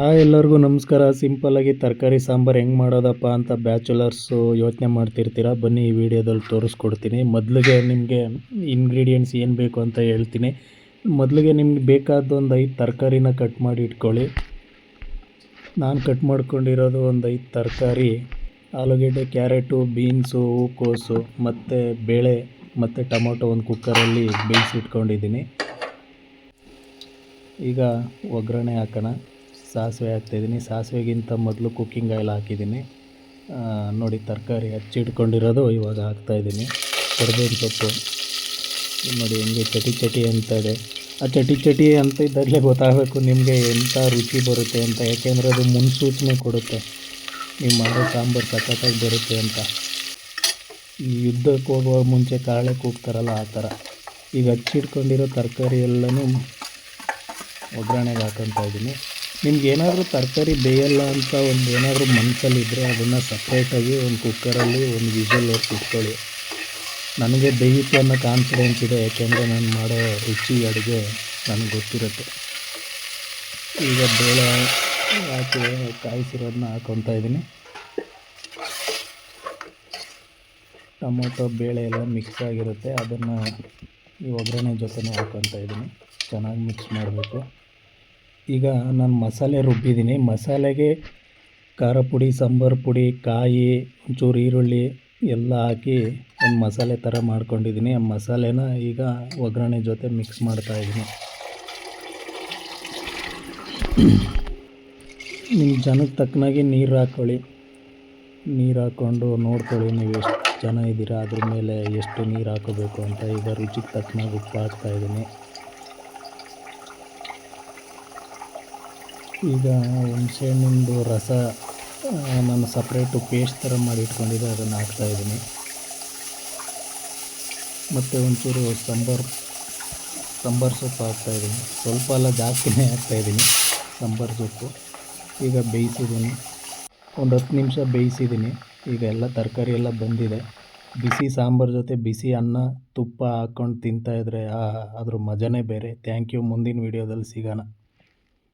Hi ಎಲ್ಲರಿಗೂ ನಮಸ್ಕಾರ. ಸಿಂಪಲ್ಲಾಗಿ ತರಕಾರಿ, ಸಾಂಬಾರು ಹೆಂಗೆ ಮಾಡೋದಪ್ಪ ಅಂತ ಬ್ಯಾಚುಲರ್ಸು ಯೋಚನೆ ಮಾಡ್ತಿರ್ತೀರ? ಬನ್ನಿ ಈ ವಿಡಿಯೋದಲ್ಲಿ ತೋರಿಸ್ಕೊಡ್ತೀನಿ. ಮೊದಲಿಗೆ ನಿಮಗೆ ಇಂಗ್ರೀಡಿಯೆಂಟ್ಸ್ ಏನು ಬೇಕು ಅಂತ ಹೇಳ್ತೀನಿ. ಮೊದಲಿಗೆ ನಿಮ್ಗೆ ಬೇಕಾದ ಒಂದು ಐದು ತರಕಾರಿನ ಕಟ್ ಮಾಡಿ ಇಟ್ಕೊಳ್ಳಿ. ನಾನು ಕಟ್ ಮಾಡ್ಕೊಂಡಿರೋದು ಒಂದು ಐದು ತರಕಾರಿ. ಆಲೂಗೆಡ್ಡೆ, ಕ್ಯಾರೆಟು, ಬೀನ್ಸು, ಹೂಕೋಸು, ಮತ್ತು ಬೇಳೆ, ಮತ್ತು ಟೊಮೊಟೊ ಒಂದು ಕುಕ್ಕರಲ್ಲಿ ಬೇಯಿಸಿಟ್ಕೊಂಡಿದ್ದೀನಿ. ಈಗ ಒಗ್ಗರಣೆ ಹಾಕೋಣ. ಸಾಸಿವೆ ಹಾಕ್ತಾಯಿದ್ದೀನಿ. ಸಾಸಿವೆಗಿಂತ ಮೊದಲು ಕುಕ್ಕಿಂಗ್ ಆಯಿಲ್ ಹಾಕಿದ್ದೀನಿ. ನೋಡಿ ತರಕಾರಿ ಹಚ್ಚಿಟ್ಕೊಂಡಿರೋದು ಇವಾಗ ಹಾಕ್ತಾಯಿದ್ದೀನಿ. ಕರ್ಬೇವಿನ ಸೊಪ್ಪು. ನೋಡಿ ಹೆಂಗೆ ಚಟಿ ಚಟಿ ಅಂತ ಇದೆ. ಆ ಚಟಿ ಚಟಿ ಅಂತ ಇದ್ದಾಗಲೇ ಗೊತ್ತಾಗಬೇಕು ನಿಮಗೆ ಎಂಥ ರುಚಿ ಬರುತ್ತೆ ಅಂತ. ಯಾಕೆಂದರೆ ಅದು ಮುನ್ಸೂಚನೆ ಕೊಡುತ್ತೆ. ನೀವು ಮಾಡೋ ಸಾಂಬಾರು ಸಖತ್ತಾಗಿ ಬರುತ್ತೆ ಅಂತ. ಈ ಯುದ್ಧಕ್ಕೆ ಹೋಗುವ ಮುಂಚೆ ಕಾಳೆ ಕೂಗ್ತಾರಲ್ಲ ಆ ಥರ. ಈಗ ಹಚ್ಚಿಟ್ಕೊಂಡಿರೋ ತರಕಾರಿ ಎಲ್ಲನೂ ಒಗ್ಗರಣೆಗೆ ಹಾಕೊತಾ ಇದ್ದೀನಿ ನಿಮ್ಗೆ ಏನಾದರೂ ತರಕಾರಿ ಬೇಯಲ್ಲ ಅಂತ ಒಂದು ಏನಾದರೂ ಮನಸ್ಸಲ್ಲಿದ್ದರೆ ಅದನ್ನು ಸಪ್ರೇಟಾಗಿ ಒಂದು ಕುಕ್ಕರಲ್ಲಿ ಒಂದು ವಿಷಲ್ ಹೊರ್ತು ಇಟ್ಕೊಳ್ಳಿ ನನಗೆ ಬೇಯಿತು ಅನ್ನೋ ಕಾನ್ಫಿಡೆನ್ಸ್ ಇದೆ, ಯಾಕೆಂದರೆ ನಾನು ಮಾಡೋ ರುಚಿ, ಅಡುಗೆ ನನಗೆ ಗೊತ್ತಿರುತ್ತೆ. ಈಗ ಬೇಳೆ ಹಾಕಿ ಕಾಯಿಸಿರೋದನ್ನ ಹಾಕೊತಾ ಇದ್ದೀನಿ. ಟೊಮೊಟೊ, ಬೇಳೆ ಎಲ್ಲ ಮಿಕ್ಸ್ ಆಗಿರುತ್ತೆ. ಅದನ್ನು ಈ ಒಗ್ಗರಣೆ ಜೊತೆನೇ ಹಾಕೊತಾ ಇದ್ದೀನಿ. ಚೆನ್ನಾಗಿ ಮಿಕ್ಸ್ ಮಾಡಬೇಕು. ಈಗ ನಾನು ಮಸಾಲೆ ರುಬ್ಬಿದ್ದೀನಿ. ಮಸಾಲೆಗೆ ಖಾರ ಪುಡಿ, ಸಾಂಬಾರು ಪುಡಿ, ಕಾಯಿ, ಒಂಚೂರು ಈರುಳ್ಳಿ ಎಲ್ಲ ಹಾಕಿ ಒಂದು ಮಸಾಲೆ ಥರ ಮಾಡ್ಕೊಂಡಿದ್ದೀನಿ. ಆ ಮಸಾಲೆನ ಈಗ ಒಗ್ಗರಣೆ ಜೊತೆ ಮಿಕ್ಸ್ ಮಾಡ್ತಾ ಇದ್ದೀನಿ. ನಿಮ್ಮ ಜನಕ್ಕೆ ತಕ್ಕನಾಗಿ ನೀರು ಹಾಕ್ಕೊಳ್ಳಿ ನೀರು ಹಾಕ್ಕೊಂಡು ನೋಡ್ಕೊಳ್ಳಿ ನೀವು ಎಷ್ಟು ಜನ ಇದ್ದೀರಾ? ಅದ್ರ ಮೇಲೆ ಎಷ್ಟು ನೀರು ಹಾಕೋಬೇಕು ಅಂತ ಈಗ ರುಚಿಗೆ ತಕ್ಕನಾಗಿ ಉಪ್ಪು ಹಾಕ್ತಾ ಈಗ ಹುಣಸೆಹಣ್ಣಿಂದು ರಸ ನಾನು ಸಪ್ರೇಟು ಪೇಸ್ಟ್ ಥರ ಮಾಡಿ ಇಟ್ಕೊಂಡಿದ್ದೆ, ಅದನ್ನು ಹಾಕ್ತಾಯಿದ್ದೀನಿ ಮತ್ತು ಒಂಚೂರು ಸಾಂಬಾರು ಸಾಂಬಾರು ಸೊಪ್ಪು ಹಾಕ್ತಾಯಿದ್ದೀನಿ ಸ್ವಲ್ಪ ಎಲ್ಲ ಜಾಸ್ತಿನೇ ಹಾಕ್ತಾಯಿದ್ದೀನಿ ಸಾಂಬಾರು ಸೊಪ್ಪು. ಈಗ ಬೇಯಿಸಿದ್ದೀನಿ. ಒಂದು ಹತ್ತು ನಿಮಿಷ ಬೇಯಿಸಿದ್ದೀನಿ. ಈಗ ಎಲ್ಲ ತರಕಾರಿ ಎಲ್ಲ ಬಂದಿದೆ. ಬಿಸಿ ಸಾಂಬಾರು ಜೊತೆ ಬಿಸಿ ಅನ್ನ, ತುಪ್ಪ ಹಾಕ್ಕೊಂಡು ತಿಂತಾಯಿದ್ರೆ ಆ, ಅದ್ರ ಮಜನೇ ಬೇರೆ. ಥ್ಯಾಂಕ್ ಯು ಮುಂದಿನ ವೀಡಿಯೋದಲ್ಲಿ ಸಿಗೋಣ.